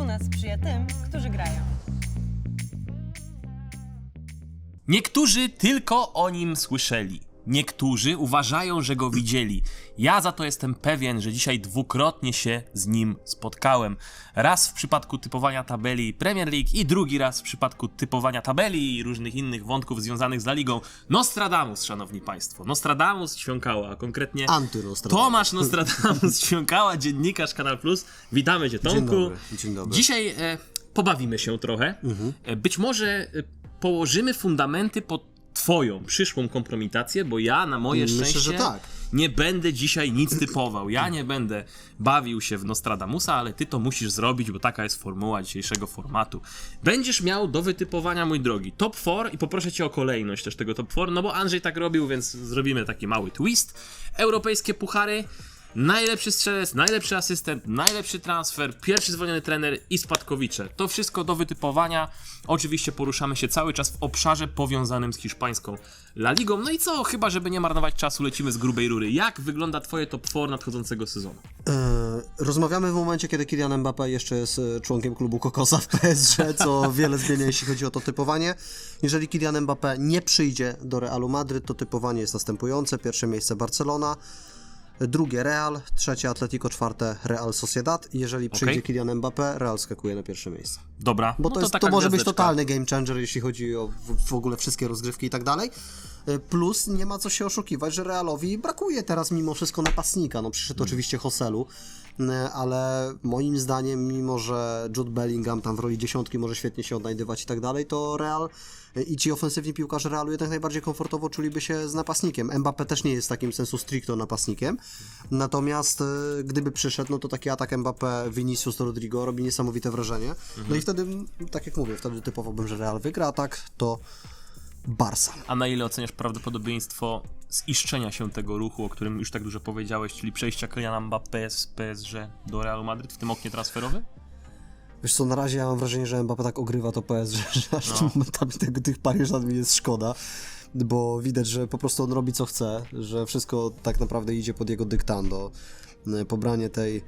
Fortuna sprzyja tym, którzy grają. Niektórzy tylko o nim słyszeli. Niektórzy uważają, że go widzieli. Ja za to jestem pewien, że dzisiaj dwukrotnie się z nim spotkałem. Raz w przypadku typowania tabeli Premier League i drugi raz w przypadku typowania tabeli i różnych innych wątków związanych z La Ligą. Nostradamus, szanowni państwo. Nostradamus Świąkała, a konkretnie Antynostradamus. Tomasz Nostradamus Świąkała, dziennikarz Kanal Plus. Witamy cię, Tomku. Dzień dobry, dzień dobry. Dzisiaj e, pobawimy się trochę. E, być może e, położymy fundamenty pod twoją przyszłą kompromitację, bo ja na moje Myślę, szczęście że tak. nie będę dzisiaj nic typował. Ja nie będę bawił się w Nostradamusa, ale ty to musisz zrobić, bo taka jest formuła dzisiejszego formatu. Będziesz miał do wytypowania, mój drogi, top 4 i poproszę cię o kolejność też tego top 4, no bo Andrzej tak robił, więc zrobimy taki mały twist. Europejskie puchary, Najlepszy strzelec, najlepszy asystent, najlepszy transfer, pierwszy zwolniony trener i spadkowicze. To wszystko do wytypowania. Oczywiście poruszamy się cały czas w obszarze powiązanym z hiszpańską La Ligą. No i co, chyba żeby nie marnować czasu, lecimy z grubej rury. Jak wygląda twoje top 4 nadchodzącego sezonu? E, rozmawiamy w momencie, kiedy Kylian Mbappé jeszcze jest e, członkiem klubu Kokosa w PSG, co wiele zmienia, jeśli chodzi o to typowanie. Jeżeli Kylian Mbappé nie przyjdzie do Realu Madryt, to typowanie jest następujące. Pierwsze miejsce Barcelona, drugie Real, trzecie Atletico, czwarte Real Sociedad. Jeżeli przyjdzie Okej. Kylian Mbappé, Real skakuje na pierwsze miejsce. Dobra, Bo no to, jest, taka to może być gwiazdeczka. totalny game changer, jeśli chodzi o w, w ogóle wszystkie rozgrywki i tak dalej. Y, Plus nie ma co się oszukiwać, że Realowi brakuje teraz mimo wszystko napastnika. No przyszedł oczywiście Hoselu, y, ale moim zdaniem, mimo że Jude Bellingham tam w roli dziesiątki może świetnie się odnajdywać i tak dalej, to Real y, i ci ofensywni piłkarze Realu jednak najbardziej komfortowo czuliby się z napastnikiem. Mbappé też nie jest w takim sensu stricto napastnikiem, natomiast gdyby przyszedł, no to taki atak Mbappé, Vinicius, Rodrigo robi niesamowite wrażenie. No i wtedy, tak jak mówię, wtedy typowałbym, że Real wygra, a tak to Barca. A na ile oceniasz prawdopodobieństwo ziszczenia się tego ruchu, o którym już tak dużo powiedziałeś, czyli przejścia Kyliana Mbappé z PSG do Realu Madryt w tym oknie transferowym? Wiesz co, na razie ja mam wrażenie, że Mbappé tak ogrywa to PSG, że aż No. momentami tego, tych Paryżan mi jest szkoda, bo widać, że po prostu on robi co chce, że wszystko tak naprawdę idzie pod jego dyktando. Pobranie tej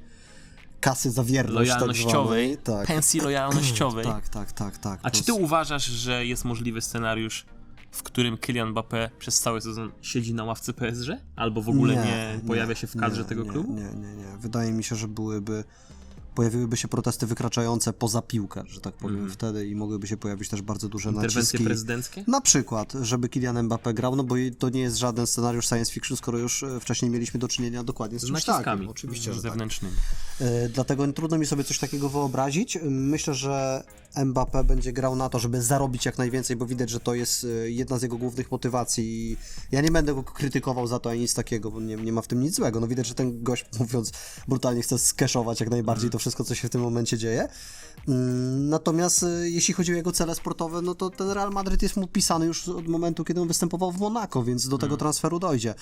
kasy za wierność tak Lojalnościowej, zwanej, tak. pensji lojalnościowej. Tak, tak, tak, tak. A czy ty uważasz, że jest możliwy scenariusz, w którym Kylian Mbappé przez cały sezon siedzi na ławce PSG? Albo w ogóle nie, pojawia się w kadrze nie, tego nie, klubu? Nie, nie, nie. Wydaje mi się, że byłyby pojawiłyby się protesty wykraczające poza piłkę, że tak powiem, wtedy i mogłyby się pojawić też bardzo duże. Interwencje naciski. prezydenckie? Na przykład, żeby Kylian Mbappé grał, no bo to nie jest żaden scenariusz science fiction, skoro już e, wcześniej mieliśmy do czynienia dokładnie z Z czymś takim. Oczywiście, że tak. zewnętrznymi. E, Dlatego trudno mi sobie coś takiego wyobrazić. Myślę, że Mbappé będzie grał na to, żeby zarobić jak najwięcej, bo widać, że to jest e, jedna z jego głównych motywacji. I Ja nie będę go krytykował za to ani nic takiego, bo nie, nie ma w tym nic złego. No widać, że ten gość, mówiąc brutalnie, chce skeszować jak najbardziej to wszystko, co się w tym momencie dzieje. Mm, Natomiast e, jeśli chodzi o jego cele sportowe, no to ten Real Madryt jest mu pisany już od momentu, kiedy on występował w Monako, więc do tego transferu dojdzie.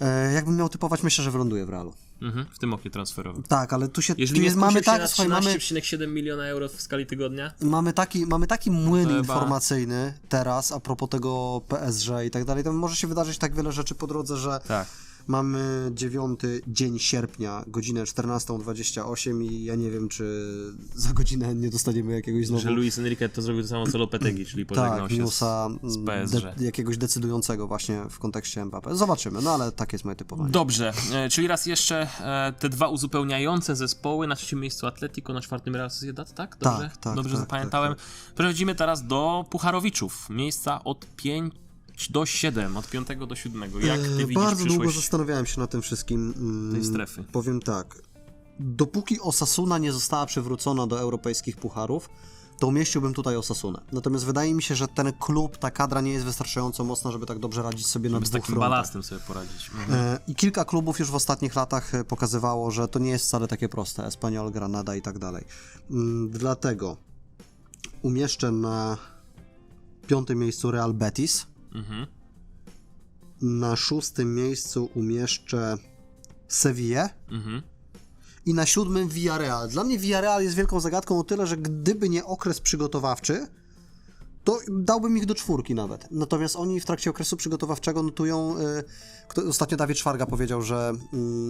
E, Jakbym miał typować, myślę, że wyląduje w Realu. Mhm, w tym oknie transferowym. Tak, ale tu się Jeżeli tu jest, mamy tak, na słuchaj, mamy, 13,7 miliona euro w skali tygodnia, mamy, taki, mamy taki młyn informacyjny teraz a propos tego PSG i tak dalej. Tam może się wydarzyć tak wiele rzeczy po drodze, że tak. Mamy 9 dzień sierpnia, godzinę 14.28 i ja nie wiem, czy za godzinę nie dostaniemy jakiegoś znowu... Że Luis Enrique to zrobił to samo co Lopetegui, czyli pożegnał tak, się newsa z, z mm, PSG. de, jakiegoś decydującego właśnie w kontekście Mbappé. Zobaczymy, no ale tak jest moje typowanie. Dobrze, e, czyli raz jeszcze e, te dwa uzupełniające zespoły, na trzecim miejscu Atletico, na czwartym Real Sociedad, tak? Dobrze, Tak, tak, Dobrze tak, zapamiętałem. Przechodzimy teraz do Pucharowiczów, miejsca od 5 do 7, od 5 do 7. Jak ty E, widzisz Bardzo długo zastanawiałem się nad tym wszystkim. mm, tej strefy? Powiem tak. Dopóki Osasuna nie została przywrócona do europejskich pucharów, to umieściłbym tutaj Osasunę. Natomiast wydaje mi się, że ten klub, ta kadra nie jest wystarczająco mocna, żeby tak dobrze radzić sobie na Żeby z dwóch takim frontach. balastem sobie poradzić. Mhm. E, I kilka klubów już w ostatnich latach e, pokazywało, że to nie jest wcale takie proste. Espanyol, Granada i tak dalej. Mm, Dlatego umieszczę na piątym miejscu Real Betis. Mhm. Na szóstym miejscu umieszczę Sevillę. Mhm. I na siódmym Villarreal. Dla mnie Villarreal jest wielką zagadką o tyle, że gdyby nie okres przygotowawczy, to dałbym ich do czwórki nawet. Natomiast oni w trakcie okresu przygotowawczego notują. Y, kto, ostatnio Dawid Szwarga powiedział, że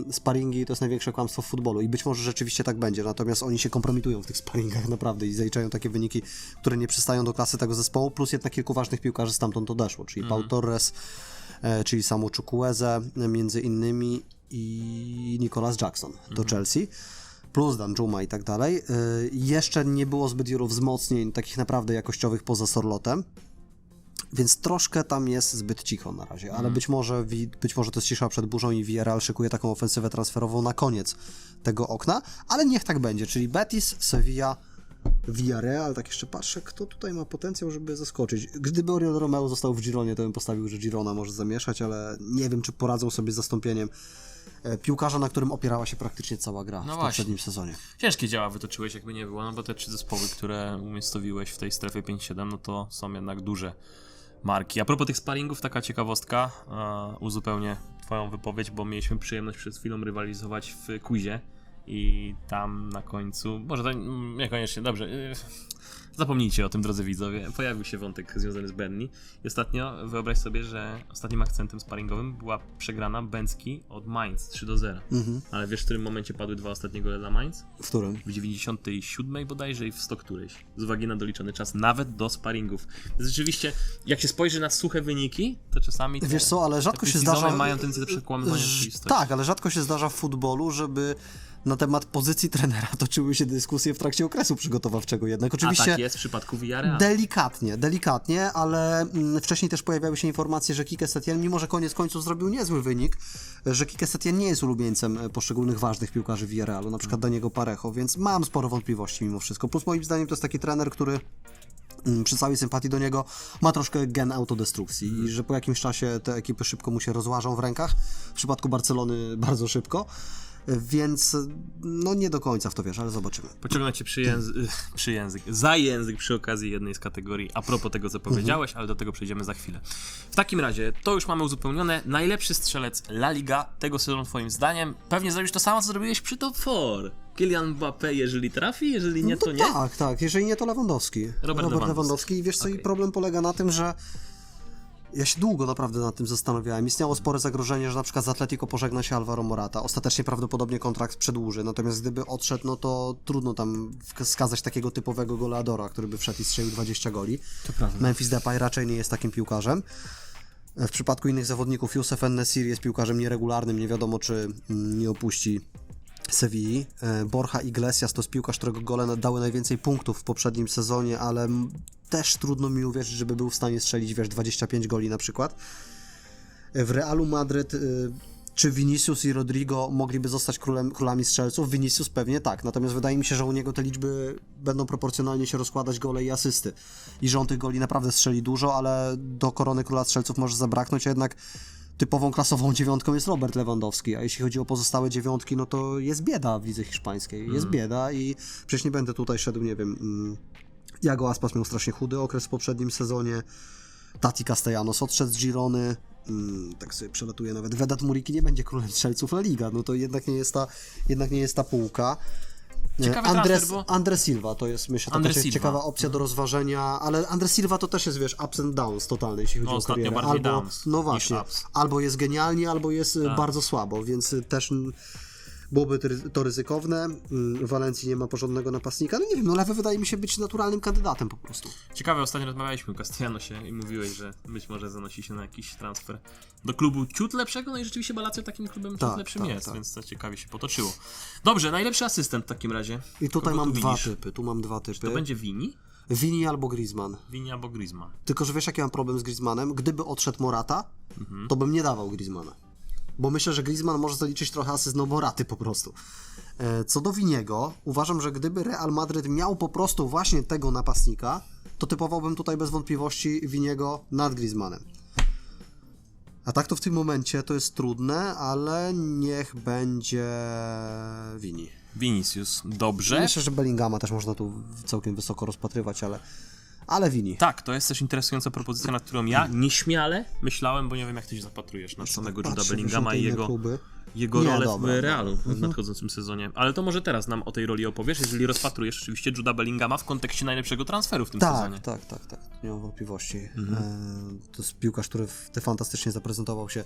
y, sparingi to jest największe kłamstwo w futbolu i być może rzeczywiście tak będzie. Natomiast oni się kompromitują w tych sparingach naprawdę i zaliczają takie wyniki, które nie przystają do klasy tego zespołu. Plus jednak kilku ważnych piłkarzy stamtąd odeszło, czyli Paul Torres, e, czyli Samu Chukwueze e, między innymi i Nicolas Jackson do Chelsea plus Danjuma i tak dalej. Y, Jeszcze nie było zbyt wielu wzmocnień takich naprawdę jakościowych poza Sorlotem. Więc troszkę tam jest zbyt cicho na razie, ale być może, być może to jest cisza przed burzą i Villarreal szykuje taką ofensywę transferową na koniec tego okna, ale niech tak będzie, czyli Betis, Sevilla, Villarreal, tak jeszcze patrzę, kto tutaj ma potencjał, żeby zaskoczyć. Gdyby Oriol Romeo został w Gironie, to bym postawił, że Girona może zamieszać, ale nie wiem, czy poradzą sobie z zastąpieniem piłkarza, na którym opierała się praktycznie cała gra No w poprzednim sezonie. Ciężkie działa wytoczyłeś, jakby nie było, no bo te trzy zespoły, które umiejscowiłeś w tej strefie 5-7, no to są jednak duże marki. A propos tych sparingów, taka ciekawostka, e, uzupełnię twoją wypowiedź, bo mieliśmy przyjemność przed chwilą rywalizować w quizie i tam na końcu, może to niekoniecznie, dobrze, e, zapomnijcie o tym, drodzy widzowie, pojawił się wątek związany z Benny i ostatnio wyobraź sobie, że ostatnim akcentem sparingowym była przegrana Bęcki od Mainz 3 do 0. Mhm. Ale wiesz, w którym momencie padły dwa ostatnie gole dla Mainz? W którym? w 97 bodajże i w 100 którejś, z uwagi na doliczony czas, nawet do sparingów. Rzeczywiście, jak się spojrzy na suche wyniki, to czasami te, Wiesz co, ale rzadko się zdarza. mają tendencję do przekłamywania rzeczywistości. Tak, ale rzadko się zdarza w futbolu, żeby na temat pozycji trenera toczyły się dyskusje w trakcie okresu przygotowawczego jednak. A Oczywiście tak jest w przypadku Villarreal. delikatnie, delikatnie, ale mm, wcześniej też pojawiały się informacje, że Kike Setien, mimo że koniec końców zrobił niezły wynik, że Kike Setien nie jest ulubieńcem e, poszczególnych ważnych piłkarzy Villarrealu, na przykład Daniego Parejo, więc mam sporo wątpliwości mimo wszystko. Plus moim zdaniem to jest taki trener, który mm, przy całej sympatii do niego ma troszkę gen autodestrukcji i że po jakimś czasie te ekipy szybko mu się rozłażą w rękach. W przypadku Barcelony bardzo szybko. Więc no nie do końca w to wiesz, ale zobaczymy. Pociągnę cię przy, języ... przy język, za język przy okazji jednej z kategorii, a propos tego, co powiedziałeś, ale do tego przejdziemy za chwilę. W takim razie, to już mamy uzupełnione. Najlepszy strzelec La Liga tego sezonu, twoim zdaniem. Pewnie zrobisz to samo, co zrobiłeś przy Top 4. Kylian Mbappé, jeżeli trafi, jeżeli nie, to no nie. Tak, tak. Jeżeli nie, to Lewandowski. Lewandowski. Lewandowski. I wiesz co, i Okej. problem polega na tym, że ja się długo naprawdę nad tym zastanawiałem. Istniało spore zagrożenie, że na przykład z Atletico pożegna się Alvaro Morata. Ostatecznie prawdopodobnie kontrakt przedłuży, natomiast gdyby odszedł, no to trudno tam wskazać takiego typowego goleadora, który by wszedł i strzelił 20 goli. To prawda. Memphis Depay raczej nie jest takim piłkarzem. W przypadku innych zawodników Youssef Nesir jest piłkarzem nieregularnym, nie wiadomo czy mm, nie opuści Sewilli. E, Borja Iglesias to jest piłkarz, którego gole dały najwięcej punktów w poprzednim sezonie, ale też trudno mi uwierzyć, żeby był w stanie strzelić, wiesz, 25 goli na przykład. E, W Realu Madryt y, czy Vinicius i Rodrigo mogliby zostać królem, królami strzelców? Vinicius pewnie tak, natomiast wydaje mi się, że u niego te liczby będą proporcjonalnie się rozkładać gole i asysty. I że on tych goli naprawdę strzeli dużo, ale do korony króla strzelców może zabraknąć, a jednak typową klasową dziewiątką jest Robert Lewandowski, a jeśli chodzi o pozostałe dziewiątki, no to jest bieda w lidze hiszpańskiej. Jest bieda i przecież nie będę tutaj szedł, nie wiem... Mm, Jago Aspas miał strasznie chudy okres w poprzednim sezonie. Tati Castellanos odszedł z Girony. Mm, tak sobie przelatuje nawet. Vedat Muriki nie będzie królem strzelców La Liga. No to jednak nie jest ta, jednak nie jest ta półka. Ciekawy Andres, transfer, bo- Andres Silva to jest myślę cie- Silva. ciekawa opcja do rozważenia, ale Andres Silva to też jest wiesz ups and downs totalny, jeśli chodzi No, o ostatnio karierę. bardziej Albo, downs no właśnie, albo jest genialnie, albo jest e, Tak. bardzo słabo, więc e, też byłoby to ry- to ryzykowne. Mm, W Walencji nie ma porządnego napastnika. No nie wiem, no lewy wydaje mi się być naturalnym kandydatem po prostu. Ciekawe, ostatnio rozmawialiśmy o Castellanosie i mówiłeś, że być może zanosi się na jakiś transfer do klubu ciut lepszego, no i rzeczywiście Balacja takim klubem ciut Tak, lepszym tak, jest, tak. więc to ciekawie się potoczyło. Dobrze, najlepszy asystent w takim razie. I tutaj Kogo mam dwa widzisz? typy. Tu mam dwa typy. To będzie Vini? Vini albo Griezmann. Vini albo Griezmann. Tylko, że wiesz, jaki mam problem z Griezmannem? Gdyby odszedł Morata, Mhm. to bym nie dawał Griezmana. Bo myślę, że Griezmann może zaliczyć trochę asyst no Moraty po prostu. E, Co do Winiego, uważam, że gdyby Real Madryt miał po prostu właśnie tego napastnika, to typowałbym tutaj bez wątpliwości Winiego nad Griezmannem. A tak to w tym momencie to jest trudne, ale niech będzie Wini. Vinicius, dobrze. Myślę, że Bellingama też można tu całkiem wysoko rozpatrywać, ale, ale Wini. Tak, to jest też interesująca propozycja, nad którą ja nieśmiale myślałem, bo nie wiem jak ty się zapatrujesz na samego Juda Bellingama i jego jego Nie, rolę dobra, w Realu dobra. w nadchodzącym sezonie. Ale to może teraz nam o tej roli opowiesz, jeżeli rozpatrujesz rzeczywiście Juda Bellingama w kontekście najlepszego transferu w tym Tak, sezonie. tak, tak, tak, nie mam wątpliwości. Mhm. E, to jest piłkarz, który w- te fantastycznie zaprezentował się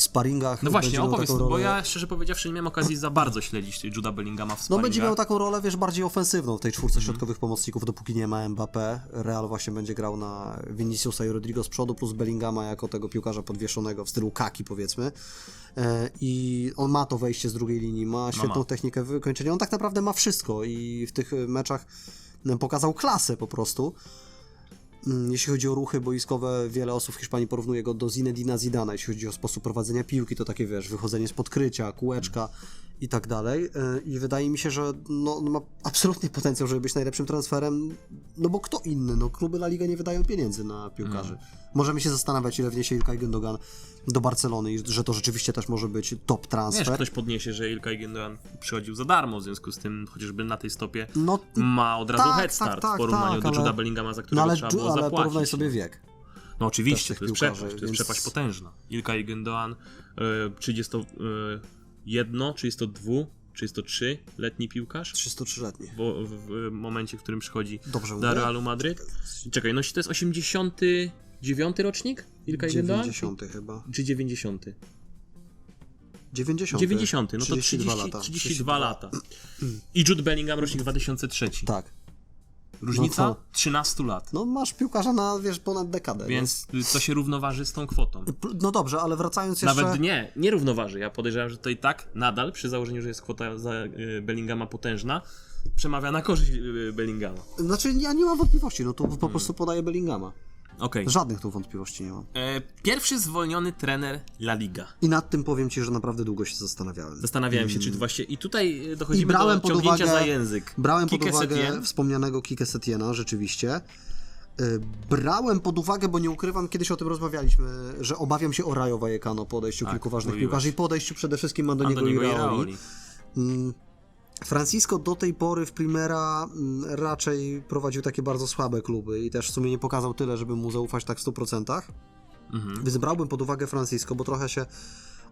w sparingach. No właśnie, opowiedz, taką bo rolę- ja szczerze powiedziawszy nie miałem okazji za bardzo śledzić Juda Bellingama w No sparingach. będzie miał taką rolę, wiesz, bardziej ofensywną w tej czwórce Mhm. środkowych pomocników, dopóki nie ma Mbappé. Real właśnie będzie grał na Viniciusa i Rodrigo z przodu, plus Bellingama jako tego piłkarza podwieszonego w stylu Kaki, powiedzmy. E, I on ma to wejście z drugiej linii, ma świetną No ma. technikę wykończenia. On tak naprawdę ma wszystko i w tych meczach pokazał klasę po prostu. Mm, Jeśli chodzi o ruchy boiskowe, wiele osób w Hiszpanii porównuje go do Zinedina Zidana. Jeśli chodzi o sposób prowadzenia piłki, to takie, wiesz, wychodzenie z podkrycia, kółeczka i tak dalej. E, I wydaje mi się, że no, on ma absolutnie potencjał, żeby być najlepszym transferem, no bo kto inny? No, kluby La Liga nie wydają pieniędzy na piłkarzy. Możemy się zastanawiać, ile wniesie Ilkay Gündogan do Barcelony i że to rzeczywiście też może być top Wiesz, transfer. ktoś podniesie, że Ilkay Gündogan przychodził za darmo, w związku z tym chociażby na tej stopie No, ma od razu tak, head tak, start tak, w porównaniu tak, do ale- Juda Bellingama, za no którego ale, trzeba było ale zapłacić. porównaj sobie wiek. No oczywiście, to jest piłkarzy, przepaść, to jest więc- przepaść potężna. Ilkay Gündogan, y, czy jest to y, jedno, czy jest to dwu, czy jest to trzy letni piłkarz? 303-letni. W, w, w momencie, w którym przychodzi Dobrze do? Realu Madryt. Czekaj, no to jest 89 rocznik Gündogan? 90 chyba. Czy 90? 90. 90, no to 30, 32 lata. 32 lata. I Jude Bellingham rocznik 2003. Tak. Różnica No co? 13 lat. No masz piłkarza na, wiesz, ponad dekadę. Więc to się równoważy z tą kwotą. nie? No dobrze, ale wracając jeszcze... Nawet nie, nie równoważy. Ja podejrzewam, że to i tak nadal, przy założeniu, że jest kwota za y, Bellingama potężna, przemawia na korzyść y, Bellingama. Znaczy, ja nie mam wątpliwości, no Hmm. po prostu podaję Bellingama. Okej. Żadnych tu wątpliwości nie mam. E, Pierwszy zwolniony trener La Liga. I nad tym powiem ci, że naprawdę długo się zastanawiałem. Zastanawiałem się, czy właśnie. I tutaj y, dochodzimy I brałem do pod uwagę- za język. Brałem pod Kike uwagę Setien. wspomnianego Kike Setiena, rzeczywiście. Y, Brałem pod uwagę, bo nie ukrywam, kiedyś o tym rozmawialiśmy, że obawiam się o Rayo Vallecano po odejściu Tak, kilku ważnych mówiłeś. piłkarzy i po odejściu przede wszystkim Andoniego, Antoniego i Raoli. Iraoli. Francisco do tej pory w Primera mm, raczej prowadził takie bardzo słabe kluby i też w sumie nie pokazał tyle, żeby mu zaufać tak w 100%. Mhm. Więc brałbym pod uwagę Francisco, bo trochę się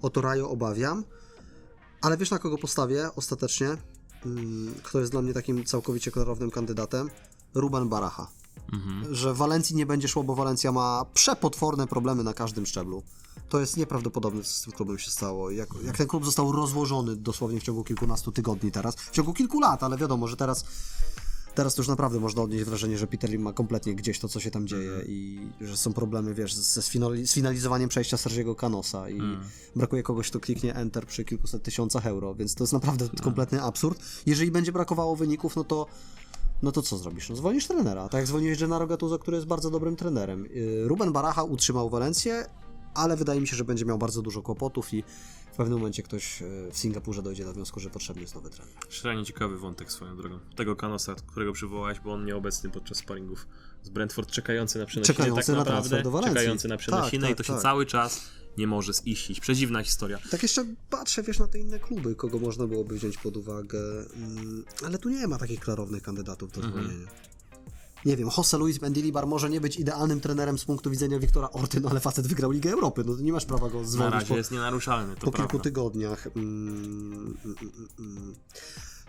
o to Rayo obawiam. Ale wiesz na kogo postawię ostatecznie? Mm, Kto jest dla mnie takim całkowicie klarownym kandydatem? Ruben Baracha. Mhm. Że Walencji nie będzie szło, bo Walencja ma przepotworne problemy na każdym szczeblu. To jest nieprawdopodobne, co z tym klubem się stało. Jak, jak ten klub został rozłożony dosłownie w ciągu kilkunastu tygodni teraz, w ciągu kilku lat, ale wiadomo, że teraz, teraz to już naprawdę można odnieść wrażenie, że Peter Lim ma kompletnie gdzieś to, co się tam dzieje i że są problemy, wiesz, ze sfinali- sfinalizowaniem przejścia Sergiego Canosa i brakuje kogoś, kto kliknie Enter przy kilkuset tysiącach euro, więc to jest naprawdę kompletny absurd. Jeżeli będzie brakowało wyników, no to no to co zrobisz? No zwolnisz trenera, tak jak zwolniłeś Gennaro Gattuso, który jest bardzo dobrym trenerem. Yy, Ruben Baracha utrzymał Walencję, ale wydaje mi się, że będzie miał bardzo dużo kłopotów i pewnym momencie ktoś yy, w Singapurze dojdzie do wniosku, że potrzebny jest nowy trener. Szalenie ciekawy wątek swoją drogą. Tego Kanosa, którego przywołałeś, bo on nieobecny podczas sparingów z Brentford, czekający na przenosinę Czekający tak na naprawdę, transfer do Walencji. czekający na przenosinę Tak, i to tak, się tak. cały czas nie może ziścić. Przedziwna historia. Tak jeszcze patrzę, wiesz, na te inne kluby, kogo można byłoby wziąć pod uwagę, mm, ale tu nie ma takich klarownych kandydatów do zwolnienia. Nie wiem, Jose Luis Mendilibar może nie być idealnym trenerem z punktu widzenia Wiktora Orty, no ale facet wygrał Ligę Europy, no nie masz prawa go Na zwolnić razie po, jest nienaruszalny, to po prawda. kilku tygodniach. Mm, mm, mm, mm.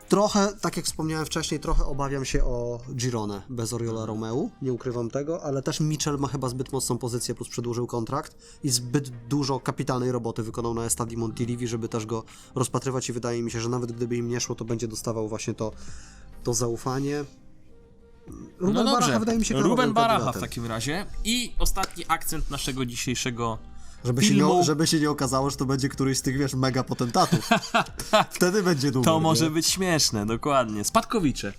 Trochę, tak jak wspomniałem wcześniej, trochę obawiam się o Girone bez Oriola Romeu, nie ukrywam tego, ale też Mitchell ma chyba zbyt mocną pozycję, plus przedłużył kontrakt i zbyt dużo kapitalnej roboty wykonał na Estadi Montilivi, żeby też go rozpatrywać i wydaje mi się, że nawet gdyby im nie szło, to będzie dostawał właśnie to, to zaufanie. Ruben no Baracha wydaje mi się Ruben Baracha w takim razie. I ostatni akcent naszego dzisiejszego Żeby się, filmu. nie, żeby się nie okazało, że to będzie któryś z tych, wiesz, mega potentatów. Wtedy będzie numer, To może nie? być śmieszne, dokładnie. Spadkowicze.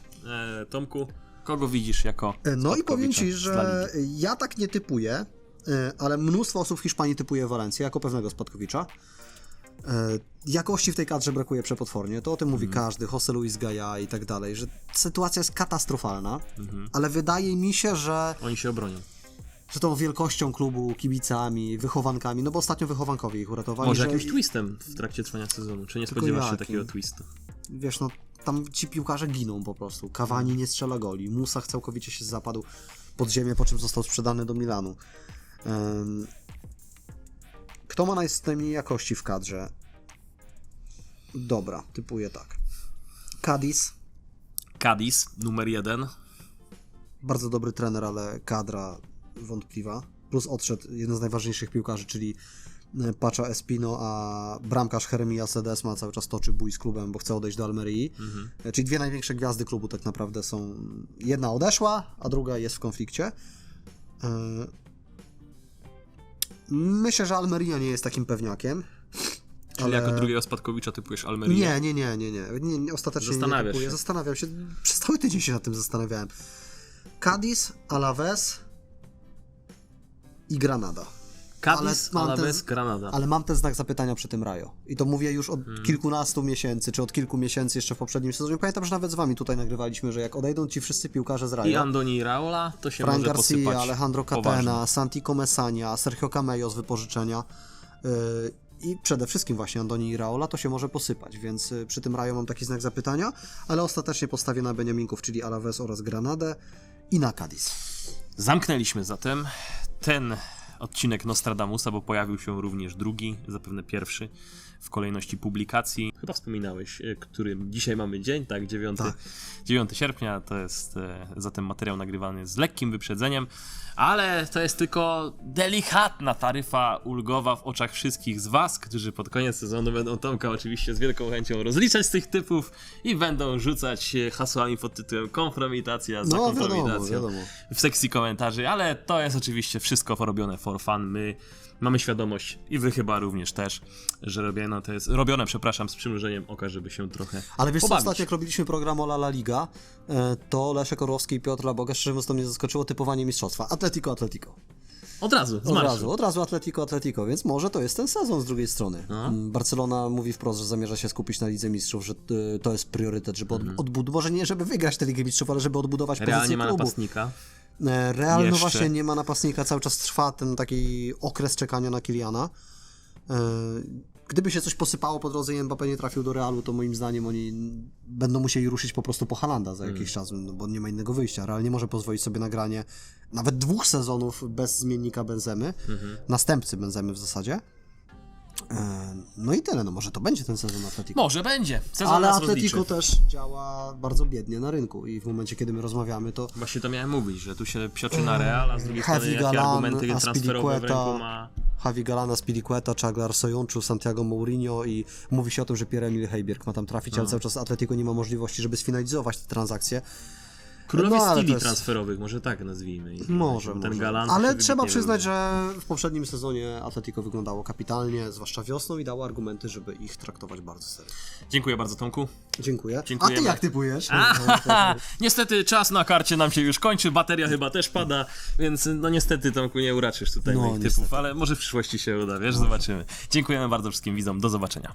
E, Tomku, kogo widzisz jako E, No i powiem ci, że ja tak nie typuję, e, ale mnóstwo osób w Hiszpanii typuje Walencję jako pewnego spadkowicza. E, Jakości w tej kadrze brakuje przepotwornie, to o tym mówi Mhm. każdy, Jose Luis Gaia i tak dalej, że sytuacja jest katastrofalna, Mhm. ale wydaje mi się, że, Oni się obronią. że tą wielkością klubu, kibicami, wychowankami, no bo ostatnio wychowankowie ich uratowali, Może że, jakimś twistem w trakcie trwania sezonu. Czy nie Tylko spodziewasz się jakim? takiego twistu? wiesz, no tam ci piłkarze giną po prostu. Cavani nie strzela goli, Musach całkowicie się zapadł pod ziemię, po czym został sprzedany do Milanu. Em, Kto ma najmniej jakości w kadrze? Dobra, typuję tak. Cadiz, Cadiz, numer jeden. bardzo dobry trener, ale kadra wątpliwa. Plus odszedł jeden z najważniejszych piłkarzy, czyli e, Pacha Espino, a bramkarz Jeremias Sedes ma cały czas toczy bój z klubem, bo chce odejść do Almerii. E, Czyli dwie największe gwiazdy klubu tak naprawdę są. Jedna odeszła, a druga jest w konflikcie. Myślę, że Almeria nie jest takim pewniakiem. Czyli Ale- jako drugiego spadkowicza typujesz Almerię. Nie, nie, nie, nie, nie. nie, nie ostatecznie nie Zastanawiasz kupuję. się. Zastanawiam się. Przez cały tydzień się nad tym zastanawiałem. Cadiz, Alaves i Granada. Cadiz, Ale Alaves, Granada. Ale mam ten znak zapytania przy tym Rajo. I to mówię już od Hmm. kilkunastu miesięcy, czy od kilku miesięcy jeszcze w poprzednim sezonie. Pamiętam, że nawet z wami tutaj nagrywaliśmy, że jak odejdą ci wszyscy piłkarze z I Rajo, Andoni Raola, to się Fran może posypać Garcia, Alejandro Catena. Santi Comesania, Sergio Camello z wypożyczenia yy, i przede wszystkim właśnie Andoni Iraola, to się może posypać, więc yy, przy tym Rajo mam taki znak zapytania, ale ostatecznie postawię na Beniaminków, czyli Alaves oraz Granadę i na Cadiz. Zamknęliśmy zatem ten odcinek Nostradamusa, bo pojawił się również drugi, zapewne pierwszy w kolejności publikacji. Chyba wspominałeś, e, którym dzisiaj mamy dzień, tak? 9, Tak. 9 sierpnia to jest e, zatem materiał nagrywany z lekkim wyprzedzeniem, ale to jest tylko delikatna taryfa ulgowa w oczach wszystkich z Was, którzy pod koniec sezonu będą Tomka oczywiście z wielką chęcią rozliczać z tych typów i będą rzucać hasłami pod tytułem kompromitacja za No wiadomo, kompromitacją wiadomo. w sekcji komentarzy, ale to jest oczywiście wszystko robione for fun. My mamy świadomość i wy chyba również też, że robione to jest robione, przepraszam, z przymrużeniem oka, żeby się trochę Ale wiesz co, pobawić. ostatnio jak robiliśmy program o La La Liga, e, to Leszek Orłowski i Piotr Laboga, szczerze mówiąc to mnie zaskoczyło typowanie mistrzostwa. Atletico, Atletico. Od razu, Od razu, od razu Atletico, Atletico, więc może to jest ten sezon z drugiej strony. No. Mm, Barcelona mówi wprost, że zamierza się skupić na Lidze Mistrzów, że y, to jest priorytet, żeby od, odbudować, może nie żeby wygrać tę Ligę Mistrzów, ale żeby odbudować Realnie pozycję ma klubu. napastnika. E, Real no właśnie nie ma napastnika, cały czas trwa ten taki okres czekania na Kiliana. E, Gdyby się coś posypało po drodze i Mbappé nie trafił do Realu, to moim zdaniem oni będą musieli ruszyć po prostu po Halanda za jakiś czas, no bo nie ma innego wyjścia. Real nie może pozwolić sobie na granie nawet dwóch sezonów bez zmiennika Benzemy, następcy Benzemy w zasadzie. E, No i tyle, no może to będzie ten sezon Atletico. Może będzie. Sezon Ale Atletico rozliczy. też działa bardzo biednie na rynku i w momencie, kiedy my rozmawiamy, to Właśnie to miałem mówić, że tu się psioczy na Real, a z drugiej Javi strony jakie Galan, argumenty transferowe w ręku ma... Javi Galana, Spilicueta, Czaglar Sojunczu, Santiago Mourinho i mówi się o tym, że Pierre-Emil Heiberg ma tam trafić, ale cały czas Atletico nie ma możliwości, żeby sfinalizować te transakcje. Królowie No, to jest- transferowych, może tak nazwijmy. ich. Może, Ten może. Ale trzeba przyznać, że w poprzednim sezonie Atletico wyglądało kapitalnie, zwłaszcza wiosną i dało argumenty, żeby ich traktować bardzo serio. Dziękuję bardzo Tomku. Dziękuję. Dziękujemy. A ty jak typujesz? Aha, niestety czas na karcie nam się już kończy, bateria chyba też pada, więc no niestety Tomku nie uraczysz tutaj No, moich niestety. typów, ale może w przyszłości się uda, wiesz, zobaczymy. Dziękujemy bardzo wszystkim widzom, do zobaczenia.